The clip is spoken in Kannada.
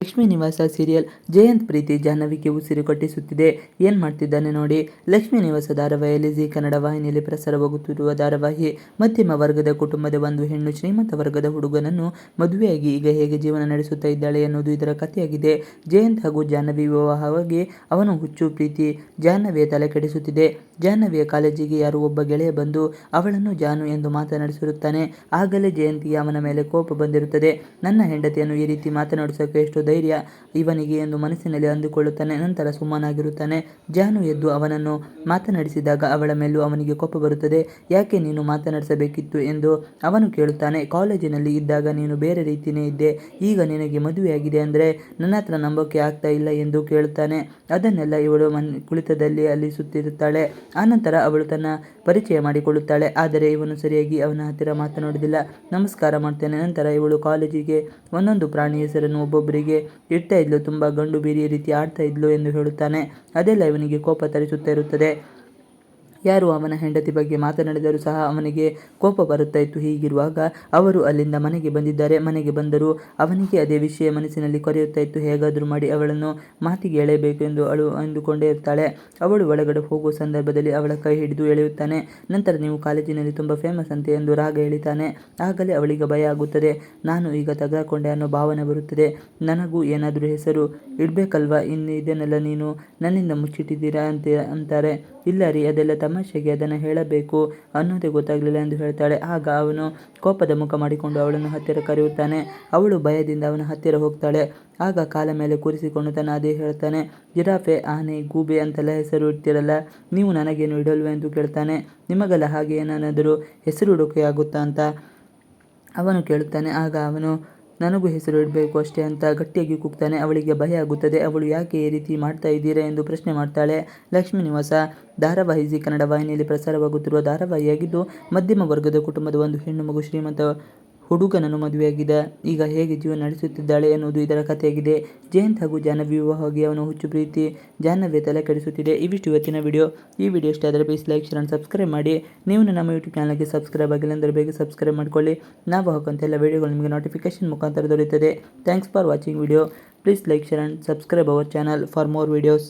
ಲಕ್ಷ್ಮೀ ನಿವಾಸ ಸೀರಿಯಲ್ ಜಯಂತ್ ಪ್ರೀತಿ ಜಾಹ್ನವಿಗೆ ಉಸಿರು ಕಟ್ಟಿಸುತ್ತಿದೆ. ಏನ್ ಮಾಡ್ತಿದ್ದಾನೆ ನೋಡಿ. ಲಕ್ಷ್ಮಿ ನಿವಾಸ ಧಾರಾವಾಹಿಯಲ್ಲಿ ಜಿ ಕನ್ನಡ ವಾಹಿನಿಯಲ್ಲಿ ಪ್ರಸಾರವಾಗುತ್ತಿರುವ ಧಾರಾವಾಹಿ ಮಧ್ಯಮ ವರ್ಗದ ಕುಟುಂಬದ ಒಂದು ಹೆಣ್ಣು ಶ್ರೀಮಂತ ವರ್ಗದ ಹುಡುಗನನ್ನು ಮದುವೆಯಾಗಿ ಈಗ ಹೇಗೆ ಜೀವನ ನಡೆಸುತ್ತಾ ಇದ್ದಾಳೆ ಎನ್ನುವುದು ಇದರ ಕಥೆಯಾಗಿದೆ. ಜಯಂತ್ ಹಾಗೂ ಜಾಹ್ನವಿ ವಿವಾಹವಾಗಿ ಅವನು ಹುಚ್ಚು, ಪ್ರೀತಿ, ಜಾಹ್ನವಿಯ ತಲೆ ಕೆಡಿಸುತ್ತಿದೆ. ಜಾಹ್ನವಿಯ ಕಾಲೇಜಿಗೆ ಯಾರೋ ಒಬ್ಬ ಗೆಳೆಯ ಬಂದು ಅವಳನ್ನು ಜಾನು ಎಂದು ಮಾತನಾಡಿಸಿರುತ್ತಾನೆ. ಆಗಲೇ ಜಯಂತಿಗೆ ಅವನ ಮೇಲೆ ಕೋಪ ಬಂದಿರುತ್ತದೆ. ನನ್ನ ಹೆಂಡತಿಯನ್ನು ಈ ರೀತಿ ಮಾತನಾಡಿಸೋಕೆ ಎಷ್ಟು ಧೈರ್ಯ ಇವನಿಗೆ ಎಂದು ಮನಸ್ಸಿನಲ್ಲಿ ಅಂದುಕೊಳ್ಳುತ್ತಾನೆ. ನಂತರ ಸುಮ್ಮನಾಗಿರುತ್ತಾನೆ. ಜಾನು ಎದ್ದು ಅವನನ್ನು ಮಾತನಾಡಿಸಿದಾಗ ಅವಳ ಮೇಲೂ ಅವನಿಗೆ ಕೋಪ ಬರುತ್ತದೆ. ಯಾಕೆ ನೀನು ಮಾತನಾಡಿಸಬೇಕಿತ್ತು ಎಂದು ಅವನು ಕೇಳುತ್ತಾನೆ. ಕಾಲೇಜಿನಲ್ಲಿ ಇದ್ದಾಗ ನೀನು ಬೇರೆ ರೀತಿಯೇ ಇದ್ದೆ. ಈಗ ನಿನಗೆ ಮದುವೆಯಾಗಿದೆ ಅಂದರೆ ನನ್ನ ಹತ್ರ ನಂಬೋಕೆ ಆಗ್ತಾ ಇಲ್ಲ ಎಂದು ಕೇಳುತ್ತಾನೆ. ಅದನ್ನೆಲ್ಲ ಇವಳು ಮನ್, ಕುಳಿತದಲ್ಲಿ ಅಲ್ಲಿ ಸುತ್ತಿರುತ್ತಾಳೆ ಆನಂತರ ಅವಳು ತನ್ನ ಪರಿಚಯ ಮಾಡಿಕೊಳ್ಳುತ್ತಾಳೆ. ಆದರೆ ಇವನು ಸರಿಯಾಗಿ ಅವನ ಹತ್ತಿರ ಮಾತನಾಡುವುದಿಲ್ಲ. ನಮಸ್ಕಾರ ಮಾಡ್ತೇನೆ. ನಂತರ ಇವಳು ಕಾಲೇಜಿಗೆ ಒಂದೊಂದು ಪ್ರಾಣಿ ಹೆಸರನ್ನು ಒಬ್ಬೊಬ್ಬರಿಗೆ ಇಡ್ತಾ ಇದ್ಲು, ತುಂಬ ಗಂಡು ಬೀರಿ ರೀತಿ ಆಡ್ತಾ ಇದ್ಲು ಎಂದು ಹೇಳುತ್ತಾನೆ. ಅದೆಲ್ಲ ಇವನಿಗೆ ಕೋಪ ತರಿಸುತ್ತಾ ಇರುತ್ತದೆ. ಯಾರು ಅವನ ಹೆಂಡತಿ ಬಗ್ಗೆ ಮಾತನಾಡಿದರೂ ಸಹ ಅವನಿಗೆ ಕೋಪ ಬರುತ್ತಾ ಇತ್ತು ಹೀಗಿರುವಾಗ ಅವರು ಅಲ್ಲಿಂದ ಮನೆಗೆ ಬಂದಿದ್ದಾರೆ. ಮನೆಗೆ ಬಂದರೂ ಅವನಿಗೆ ಅದೇ ವಿಷಯ ಮನಸ್ಸಿನಲ್ಲಿ ಕೊರೆಯುತ್ತಾ ಇತ್ತು ಹೇಗಾದರೂ ಮಾಡಿ ಅವಳನ್ನು ಮಾತಿಗೆ ಎಳೆಯಬೇಕು ಎಂದು ಅಳು ಅಂದುಕೊಂಡೇ ಇರ್ತಾಳೆ. ಅವಳು ಒಳಗಡೆ ಹೋಗುವ ಸಂದರ್ಭದಲ್ಲಿ ಅವಳ ಕೈ ಹಿಡಿದು ಎಳೆಯುತ್ತಾನೆ. ನಂತರ ನೀವು ಕಾಲೇಜಿನಲ್ಲಿ ತುಂಬ ಫೇಮಸ್ ಅಂತೆ ಎಂದು ರಾಗ ಎಳಿತಾನೆ. ಆಗಲೇ ಅವಳಿಗೆ ಭಯ ಆಗುತ್ತದೆ. ನಾನು ಈಗ ತೆಗೆದುಕೊಂಡೆ ಅನ್ನೋ ಭಾವನೆ ಬರುತ್ತದೆ. ನನಗೂ ಏನಾದರೂ ಹೆಸರು ಇಡಬೇಕಲ್ವಾ? ಇನ್ನು ಇದನ್ನೆಲ್ಲ ನೀನು? ನನ್ನಿಂದ ಮುಚ್ಚಿಟ್ಟಿದ್ದೀರಾ ಅಂತ ಅಂತಾರೆ. ಇಲ್ಲ ರೀ, ಅದೆಲ್ಲ ತಮಾಷೆಗೆ ಅದನ್ನು ಹೇಳಬೇಕು ಅನ್ನೋದೇ ಗೊತ್ತಾಗಲಿಲ್ಲ ಎಂದು ಹೇಳ್ತಾಳೆ. ಆಗ ಅವನು ಕೋಪದ ಮುಖ ಮಾಡಿಕೊಂಡು ಅವಳನ್ನು ಹತ್ತಿರ ಕರೆಯುತ್ತಾನೆ. ಅವಳು ಭಯದಿಂದ ಅವನ ಹತ್ತಿರ ಹೋಗ್ತಾಳೆ. ಆಗ ಕಾಲ ಮೇಲೆ ಕೂರಿಸಿಕೊಂಡು ತನ್ನ ಅದೇ ಹೇಳ್ತಾನೆ, ಜಿರಾಫೆ, ಆನೆ, ಗೂಬೆ ಅಂತೆಲ್ಲ ಹೆಸರು ಇಡ್ತಿರಲ್ಲ? ನೀವು ನನಗೇನು ಇಡಲ್ವೇ ಎಂದು ಕೇಳ್ತಾನೆ. ನಿಮಗೆಲ್ಲ ಹಾಗೆ ಏನಾದರೂ ಹೆಸರು ಆಗುತ್ತಾ ಅಂತ? ಅವನು ಕೇಳುತ್ತಾನೆ. ಆಗ ಅವನು ನನಗೂ ಹೆಸರು ಇಡಬೇಕು ಅಷ್ಟೇ ಅಂತ ಗಟ್ಟಿಯಾಗಿ ಕೂಗ್ತಾನೆ. ಅವಳಿಗೆ ಭಯ ಆಗುತ್ತದೆ. ಅವಳು ಯಾಕೆ ಈ ರೀತಿ ಮಾಡ್ತಾ ಇದ್ದೀರಾ ಎಂದು ಪ್ರಶ್ನೆ ಮಾಡ್ತಾಳೆ. ಲಕ್ಷ್ಮೀ ನಿವಾಸ. ಧಾರಾವಾಹಿ ಜಿ ಕನ್ನಡ ವಾಹಿನಿಯಲ್ಲಿ ಪ್ರಸಾರವಾಗುತ್ತಿರುವ ಧಾರಾವಾಹಿಯಾಗಿದ್ದು ಮಧ್ಯಮ ವರ್ಗದ ಕುಟುಂಬದ ಒಂದು ಹೆಣ್ಣು ಮಗು ಶ್ರೀಮಂತ ಹುಡುಗನನ್ನು ಮದುವೆಯಾಗಿದ್ದ. ಈಗ ಹೇಗೆ ಜೀವನ ನಡೆಸುತ್ತಿದ್ದಾಳೆ ಎನ್ನುವುದು ಇದರ ಕಥೆಯಾಗಿದೆ. ಜಯಂತ್ ಹಾಗೂ ಜಾಹ್ನವಿ ವಿವಾಹವಾಗಿ ಅವನು ಹುಚ್ಚು ಪ್ರೀತಿ ಜಾಹ್ನವಿಯ ತಲೆ ಕೆಡಿಸುತ್ತಿದೆ. ಇವಿಷ್ಟು ಇವತ್ತಿನ ವಿಡಿಯೋ. ಈ ವಿಡಿಯೋ ಇಷ್ಟ ಆದರೆ ಪ್ಲೀಸ್ ಲೈಕ್ ಶೇರ್ ಸಬ್ಸ್ಕ್ರೈಬ್ ಮಾಡಿ. ನೀವು ನಮ್ಮ ಯೂಟ್ಯೂಬ್ ಚಾನಲ್ಗೆ ಸಬ್ಸ್ಕ್ರೈಬ್ ಆಗಿಲ್ಲ ಅಂದರೆ ಬೇಗ ಸಬ್ಸ್ಕ್ರೈಬ್ ಮಾಡ್ಕೊಳ್ಳಿ. ನಾವು ಹಾಕುವಂಥ ಎಲ್ಲ ವಿಡಿಯೋಗಳು ನಿಮಗೆ ನೋಟಿಫಿಕೇಶನ್ ಮುಖಾಂತರ ದೊರೆಯುತ್ತದೆ. Thanks for watching video please like share and subscribe our channel for more videos